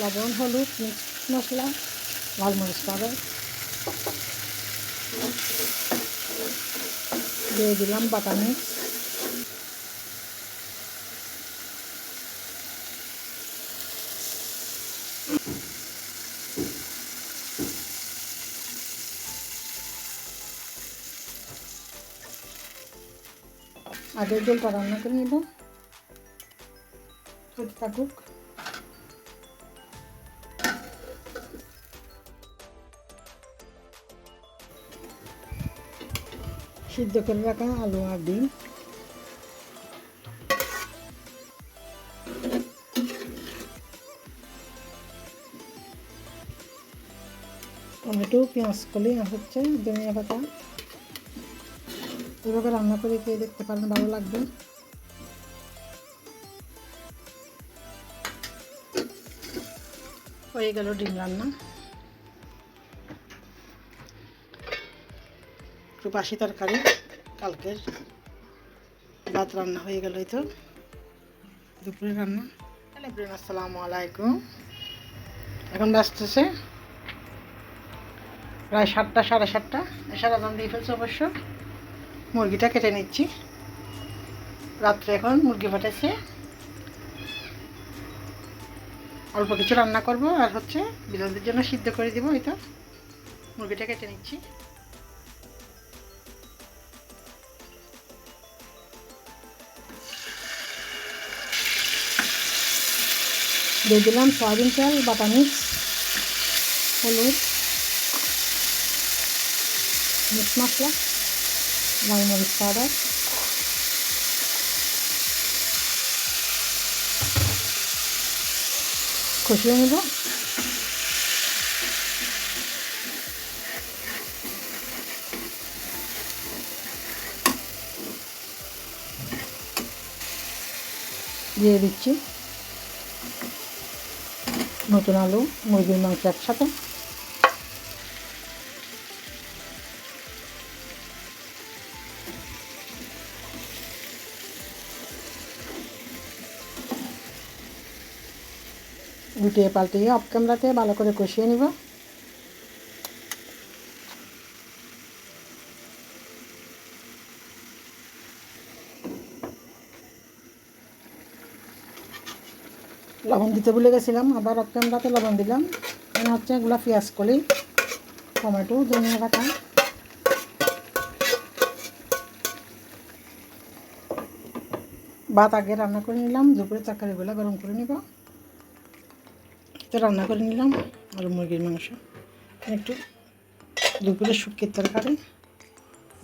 লবণ, হলুদ মিক্স মশলা, লাল মরিচ পাউডার। দিয়ে দিলাম বাটা মিক্স। আগের জলটা রান্না করে নেব হতে থাকুক। সিদ্ধ করে রাখা আলু আর ডিম। টমেটো, পেঁয়াজ, কলি, আর হচ্ছে ধনিয়া পাতা। এভাবে রান্না করে খেয়ে দেখতে পারেন ভালো লাগবে। হয়ে গেল ডিম রান্না। একটু বাসি তরকারি, কালকের ভাত রান্না হয়ে গেল তো। দুপুরে রান্না। আসসালামু আলাইকুম। এখন বাজতেছে প্রায় সাতটা, সাড়ে সাতটা। এসার আজান দিয়ে ফেলছে অবশ্য। মুরগিটা কেটে নিচ্ছি। রাত্রে এখন মুরগি ফাটাইছে। অল্প কিছু রান্না করব আর হচ্ছে বিড়ালদের জন্য সিদ্ধ করে দিব, এই তো। মুরগিটা কেটে নিচ্ছি। দিয়ে দিলাম সয়াবিন তেল বাটা মিক্স হলুদ মিক্স মশলা লাল মরিচ পাউডার কষিয়ে নেব দিয়ে দিচ্ছি নতুন আলু মুরগির মাংস একসাথে। উল্টিয়ে পাল্টে অফ ক্যামেরাতে ভালো করে কষিয়ে নিব। লবণ দিতে ভুলে গেছিলাম, আবার ক্যামেরাতে লবণ দিলাম। এখানে হচ্ছে এগুলো পেঁয়াজ কলি টমেটো, ধনিয়া পাতা। ভাত আগে রান্না করে নিলাম, দুপুরে তরকারিগুলো গরম করে নিব। তো রান্না করে নিলাম, আর মুরগির মাংস। একটু দুপুরে শুকিয়ে তরকারি।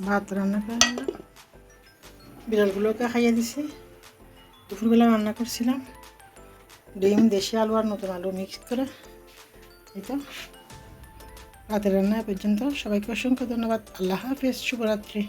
ভাত রান্না করে নিলাম। বিড়ালগুলোকে খাইয়ে দিছি। দুপুরবেলা রান্না করছিলাম। ডিম, দেশি আলু আর নতুন আলু মিক্স করে এই তো রাতের রান্না পর্যন্ত। সবাইকে অসংখ্য ধন্যবাদ। আল্লাহ হাফিজ। শুভরাত্রি।